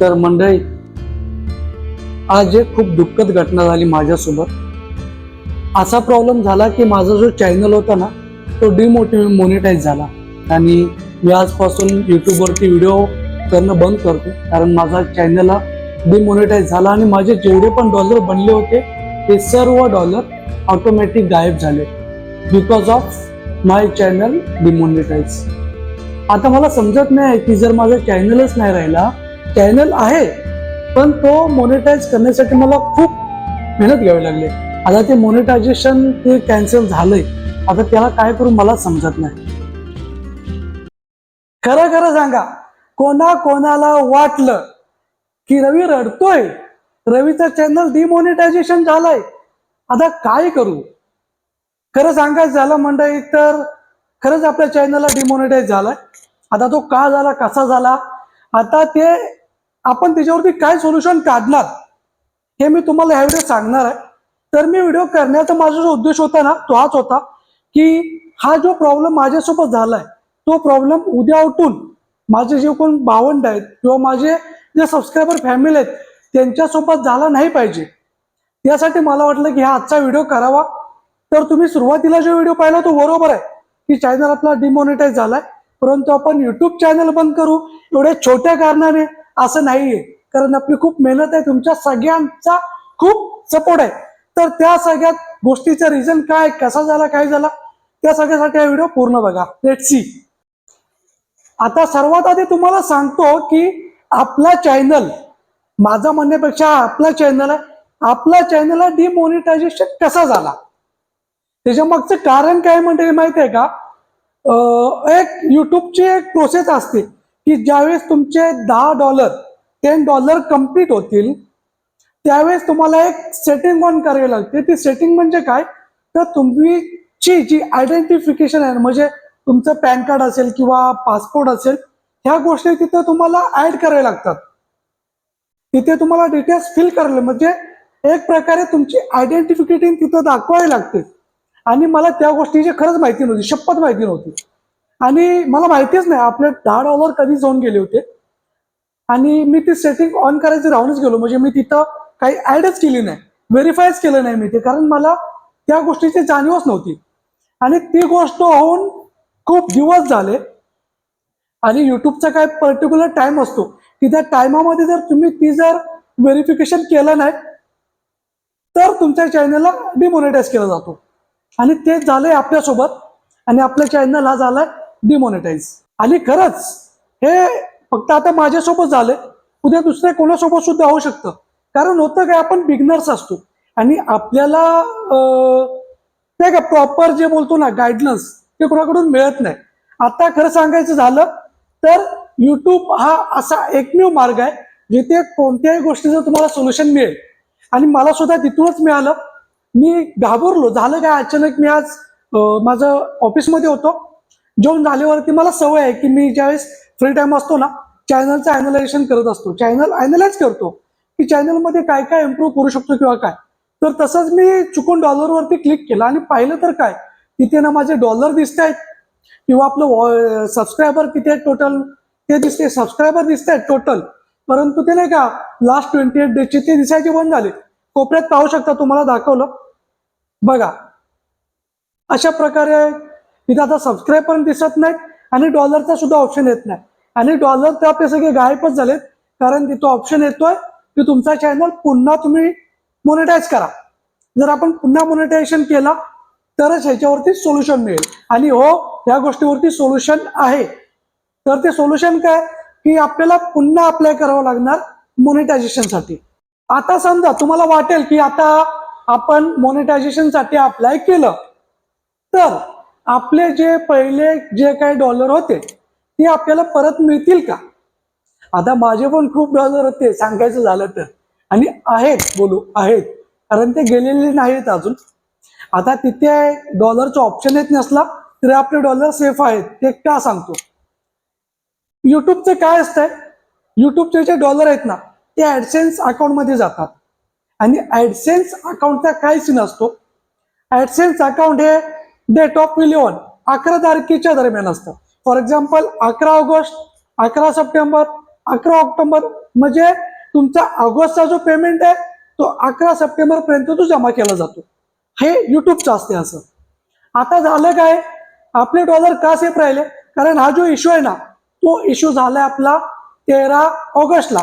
तर मंडळी आज एक खूप दुःखद घटना झाली माझ्यासोबत. असा प्रॉब्लेम झाला की माझा जो चॅनल होता ना तो डिमोटिव मोनिटाईज झाला. आणि मी आजपासून यूट्यूबवरती व्हिडिओ करणं बंद करतो कारण माझा चॅनलला डिमोनिटाईज झाला आणि माझे जेवढे पण डॉलर बनले होते ते सर्व डॉलर ऑटोमॅटिक गायब झाले. Because of my channel demonetize आता मला समजत नाही की जर माझा चॅनलच नाही राहिला चॅनल आहे पण तो मोनिटाईज करण्यासाठी मला खूप मेहनत घ्यावी लागली. आता ते मोनिटायझेशन ते कॅन्सल झालंय. आता त्याला काय करू मला समजत नाही. खरं खरं सांगा कोणा कोणाला वाटलं की रवी रडतोय? रवीचं चॅनल डिमोनेटायझेशन झालंय. आता काय करू? खरं सांगायचं झालं मंडळी तर खरंच आपल्या चॅनलला डिमोनेटाईज झालाय. आता तो का झाला कसा झाला? आता ते आपण त्याच्यावरती काय सोल्युशन काढणार हे मी तुम्हाला ह्यावेळेस सांगणार आहे. तर मी व्हिडिओ करण्याचा माझा जो उद्देश होता ना तो हाच होता की हा जो प्रॉब्लेम माझ्यासोबत झालाय तो प्रॉब्लेम उद्या उठून माझे जे कोण भावंड आहेत किंवा माझे जे सबस्क्रायबर फॅमिली आहेत त्यांच्यासोबत झाला नाही पाहिजे. त्यासाठी मला वाटलं की हा आजचा व्हिडिओ करावा. तर तुम्ही सुरुवातीला जो व्हिडिओ पाहिला तो बरोबर आहे की चॅनल आपला डिमॉनिटाईज झालाय. परंतु आपण युट्यूब चॅनल बंद करू एवढ्या छोट्या कारणाने असं नाहीये. कारण आपली खूप मेहनत आहे तुमच्या सगळ्यांचा खूप सपोर्ट आहे. तर त्या सगळ्या गोष्टीचं रिझन काय कसा झाला काय झाला त्या सगळ्यासाठी हा व्हिडिओ पूर्ण बघा. लेट सी आता सर्वात आधी तुम्हाला सांगतो की आपला चॅनल माझा म्हणण्यापेक्षा आपला चॅनल आहे. आपला चॅनलला डिमॉनिटायझेशन कसा झाला? त्याच्या मागचं कारण काय म्हणते माहिती आहे का? एक युट्यूबची एक प्रोसेस असते. की ज्यावेळेस तुमचे दहा डॉलर टेन डॉलर कंप्लीट होतील त्यावेळेस तुम्हाला एक सेटिंग ऑन करावी लागते. ती सेटिंग म्हणजे काय? तर तुमची जी आयडेंटिफिकेशन आहे म्हणजे तुमचं पॅन कार्ड असेल किंवा पासपोर्ट असेल ह्या गोष्टी तिथं तुम्हाला ऍड कराव्या लागतात. तिथे तुम्हाला डिटेल्स फिल करायला म्हणजे एक प्रकारे तुमची आयडेंटिफिकेशन तिथं दाखवावी लागते. आणि मला त्या गोष्टीची खरंच माहिती नव्हती शपथ माहिती नव्हती. आणि मला माहितीच नाही आपले दहा डॉलर कधी जाऊन गेले होते? आणि मी ती सेटिंग ऑन करायची राहूनच गेलो. म्हणजे मी तिथं काही ऍडच केली नाही व्हेरीफायच केलं नाही मी ते कारण मला त्या गोष्टीची जाणीवच नव्हती. आणि ती गोष्ट होऊन खूप दिवस झाले. आणि युट्यूबचा काय पर्टिक्युलर टाइम असतो की त्या टायमामध्ये जर तुम्ही ती जर व्हेरिफिकेशन केलं नाही तर तुमच्या चॅनलला डिमोनिटाईज केला जातो. आणि ते झालंय आपल्यासोबत. आणि आपल्या चॅनल हा झालाय डिमॉनिटाईज आणि खरंच हे फक्त आता माझ्यासोबत झालंय. उद्या दुसऱ्या कोणासोबत सुद्धा होऊ शकतं. कारण होतं काय आपण बिगनर्स असतो. आणि आपल्याला नाही का प्रॉपर जे बोलतो ना गायडन्स ते कोणाकडून मिळत नाही. आता खरं सांगायचं झालं तर यूट्यूब हा असा एकमेव मार्ग आहे जिथे कोणत्याही गोष्टीचं तुम्हाला सोल्युशन मिळेल. आणि मला सुद्धा तिथूनच मिळालं. मी घाबरलो. झालं काय अचानक मी आज माझं ऑफिसमध्ये होतो. जेवण झाल्यावरती मला सवय आहे की मी ज्यावेळेस फ्री टाइम असतो ना चॅनलचं अॅनलायझेशन करत असतो. चॅनल अॅनलाइज करतो की चॅनलमध्ये काय काय इम्प्रूव्ह करू शकतो किंवा काय. तर तसंच मी चुकून डॉलरवरती क्लिक केलं आणि पाहिलं तर काय तिथे ना माझे डॉलर दिसत आहेत. किंवा आपलं सबस्क्रायबर किती आहेत टोटल ते दिसते सबस्क्रायबर दिसत आहेत टोटल परंतु ते नाही का लास्ट ट्वेंटी एट डेजचे ते दिसायचे बंद झाले. कोपऱ्यात पाहू शकता तुम्हाला दाखवलं. बघा. अशा प्रकारे तिथे आता सबस्क्राईब पण दिसत नाहीत आणि डॉलरचा सुद्धा ऑप्शन येत नाही. आणि डॉलर तर सगळे गायबच झालेत कारण तिथं ऑप्शन येतोय की तुमचा चॅनल पुन्हा तुम्ही मोनिटाईज करा. जर आपण पुन्हा मोनिटायझेशन केला तरच ह्याच्यावरती सोल्युशन मिळेल. आणि हो या गोष्टीवरती सोल्युशन आहे. तर ते सोल्युशन काय? की आपल्याला पुन्हा अप्लाय करावं लागणार मोनिटायझेशनसाठी आता समजा तुम्हाला वाटेल की आता आपण मोनिटायझेशनसाठी अप्लाय केलं तर आपले जे पहिले जे काही डॉलर होते ते आपल्याला परत मिळतील का? आता माझे पण खूप डॉलर होते सांगायचं झालं तर. आणि आहेत बोलू आहेत. कारण ते गेलेले नाहीत अजून. आता तिथे डॉलरचा ऑप्शन येत नसला तरी आपले डॉलर सेफ आहेत. ते का सांगतो? युट्यूबचे काय असतंय? युट्यूबचे जे डॉलर आहेत ना ते ऍडसेन्स अकाउंटमध्ये जातात. आणि ऍडसेन्स अकाउंटचा काय सीन असतो ऍडसेन्स अकाउंट हे डेट ऑफ इलेव्हन अकरा तारखेच्या दरम्यान असतं. फॉर एक्झाम्पल अकरा ऑगस्ट अकरा सप्टेंबर अकरा ऑक्टोबर म्हणजे तुमचा ऑगस्टचा जो पेमेंट आहे तो अकरा सप्टेंबर पर्यंत तो जमा केला जातो. हे युट्यूबचं असते असं. आता झालं काय? आपले डॉलर का सेफ राहिले? कारण हा जो इश्यू आहे ना तो इश्यू झालाय आपला तेरा ऑगस्टला.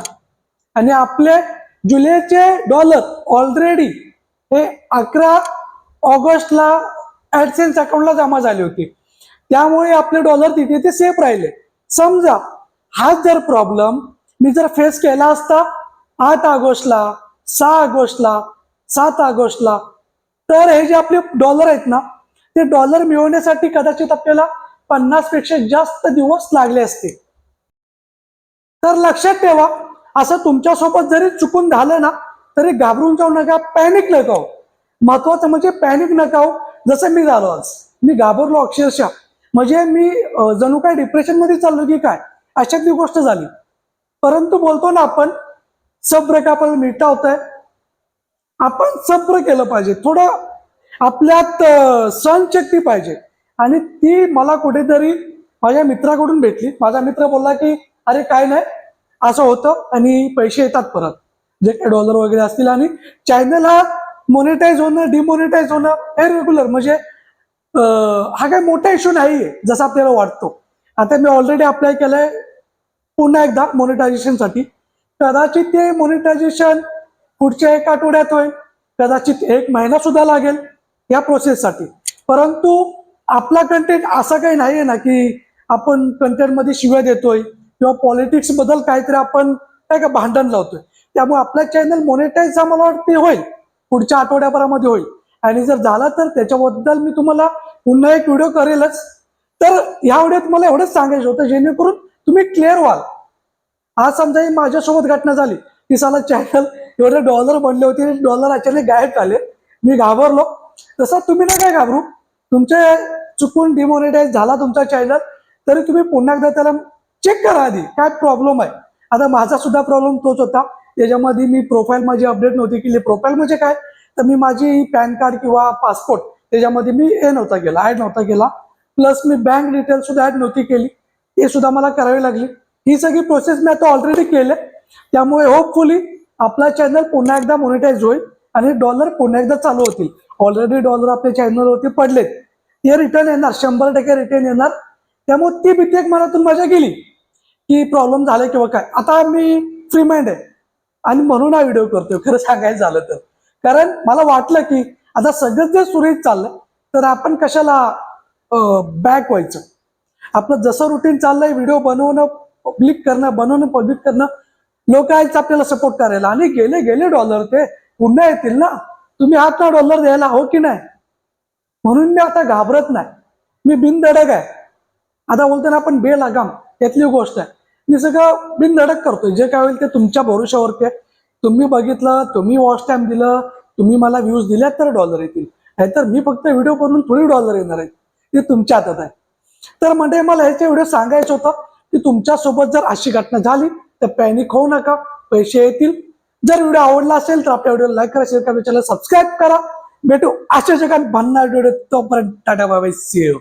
आणि आपले जुलैचे डॉलर ऑलरेडी हे अकरा ऑगस्टला ऍडसेन्स अकाउंटला जमा झाले होते. त्यामुळे आपले डॉलर तिथे ते सेफ राहिले. समजा हाच जर प्रॉब्लेम मी जर फेस केला असता आठ ऑगस्टला सहा ऑगस्टला सात ऑगस्टला तर हे जे आपले डॉलर आहेत ना ते डॉलर मिळवण्यासाठी कदाचित आपल्याला पन्नासपेक्षा जास्त दिवस लागले असते. तर लक्षात ठेवा असं तुमच्यासोबत जरी चुकून झालं ना तरी घाबरून जाऊ नका पॅनिक नका हो. महत्वाचं म्हणजे पॅनिक नका हो. जसं मी झालो आज मी घाबरलो अक्षरशः. म्हणजे मी जणू काय डिप्रेशनमध्ये चाललो की काय अशातली गोष्ट झाली. परंतु बोलतो ना आपण सब्र का आपल्याला मिळता होत आहे आपण सब्र केलं पाहिजे. थोडं आपल्यात सहनशक्ती पाहिजे. आणि ती मला कुठेतरी माझ्या मित्राकडून भेटली. माझा मित्र बोलला की अरे काय नाही असं होतं आणि पैसे येतात परत. जे काही डॉलर वगैरे असतील आणि चॅनल हा मोनिटाईज होणं डिमोनिटाईज होणं हे रेग्युलर म्हणजे हा काही मोठा इश्यू नाहीये जसा आपल्याला वाटतो. आता मी ऑलरेडी अप्लाय केलंय पुन्हा एकदा मोनिटायझेशनसाठी कदाचित ते मोनिटायझेशन पुढच्या एक आठवड्यात होईल. कदाचित एक महिना सुद्धा लागेल या प्रोसेससाठी परंतु आपला कंटेंट असा काही नाही आहे ना की आपण कंटेंटमध्ये शिव्या देतोय किंवा पॉलिटिक्सबद्दल काहीतरी आपण काय का भांडण लावतोय. त्यामुळे आपला चॅनल मोनिटाईज मला वाटते होईल. पुढच्या आठवड्याभरामध्ये होईल. आणि जर झाला तर त्याच्याबद्दल मी तुम्हाला पुन्हा एक व्हिडिओ करेलच. तर या व्हिडिओत मला एवढंच सांगायचं होतं जेणेकरून तुम्ही क्लिअर व्हाल. आज समजा ही माझ्यासोबत घटना झाली. की साला चॅनल एवढे डॉलर बनले होते डॉलर अचानक गायब झाले. मी घाबरलो. तसं तुम्ही ना काय घाबरू? तुमचे चुकून डिमोनिटाईज झाला तुमचा चॅनल तरी तुम्ही पुन्हा एकदा त्याला चेक करा आधी. काय प्रॉब्लेम आहे? आता माझा सुद्धा प्रॉब्लेम तोच होता. त्याच्यामध्ये मी प्रोफाईल माझी अपडेट नव्हती केली. प्रोफाईल म्हणजे काय? तर मी माझी पॅन कार्ड किंवा पासपोर्ट त्याच्यामध्ये मी हे नव्हता केला ॲड नव्हता केला. प्लस मी बँक डिटेल सुद्धा ऍड नव्हती केली. हे सुद्धा मला करावी लागली. ही सगळी प्रोसेस मी आता ऑलरेडी केले. त्यामुळे होपफुली आपला चॅनल पुन्हा एकदा मोनिटाईज होईल आणि डॉलर पुन्हा एकदा चालू होतील. ऑलरेडी डॉलर आपल्या चॅनलवरती पडलेत. ते रिटर्न येणार शंभर टक्के रिटर्न येणार. त्यामुळे ती भीती एक मनातून माझ्या गेली की प्रॉब्लेम झाला किंवा काय. आता मी फ्री माइंड आहे. आणि म्हणून हा व्हिडिओ करतोय. खरं सांगायचं झालं तर. कारण मला वाटलं की आता सगळं जर सुरळीत चाललं तर आपण कशाला बॅक व्हायचं? आपलं जसं रुटीन चाललंय व्हिडिओ बनवणं पब्लिक करणं बनवणं पब्लिक करणं लोक आहेत आपल्याला सपोर्ट करायला. आणि गेले गेले डॉलर ते पुन्हा येतील ना? तुम्ही हात ना डॉलर द्यायला हो की नाही? म्हणून मी आता घाबरत नाही. मी बिनधडक आहे. आता बोलतो ना आपण बेलागाम यातली गोष्ट आहे. मी सगळं बिनधडक करतोय. जे काय होईल ते तुमच्या भरोशावरती आहे. तुम्ही बघितलं तुम्ही वॉच टाइम दिलं तुम्ही मला व्ह्यूज दिल्यात तर डॉलर येतील. नाहीतर मी फक्त व्हिडिओ करून थोडी डॉलर येणार आहेत ते तुमच्या हातात आहे. तर म्हणजे मला ह्याचे व्हिडिओ सांगायचं होतं की तुमच्यासोबत जर अशी घटना झाली तर पॅनिक होऊ नका पैसे येतील. जर व्हिडिओ आवडला असेल तर आपल्या व्हिडिओ लाईक करा शेअर करा चॅनल सबस्क्राईब करा. भेटू अशा जगात भन्नाट व्हिडिओ तोपर्यंत टाटा बाय बाय यू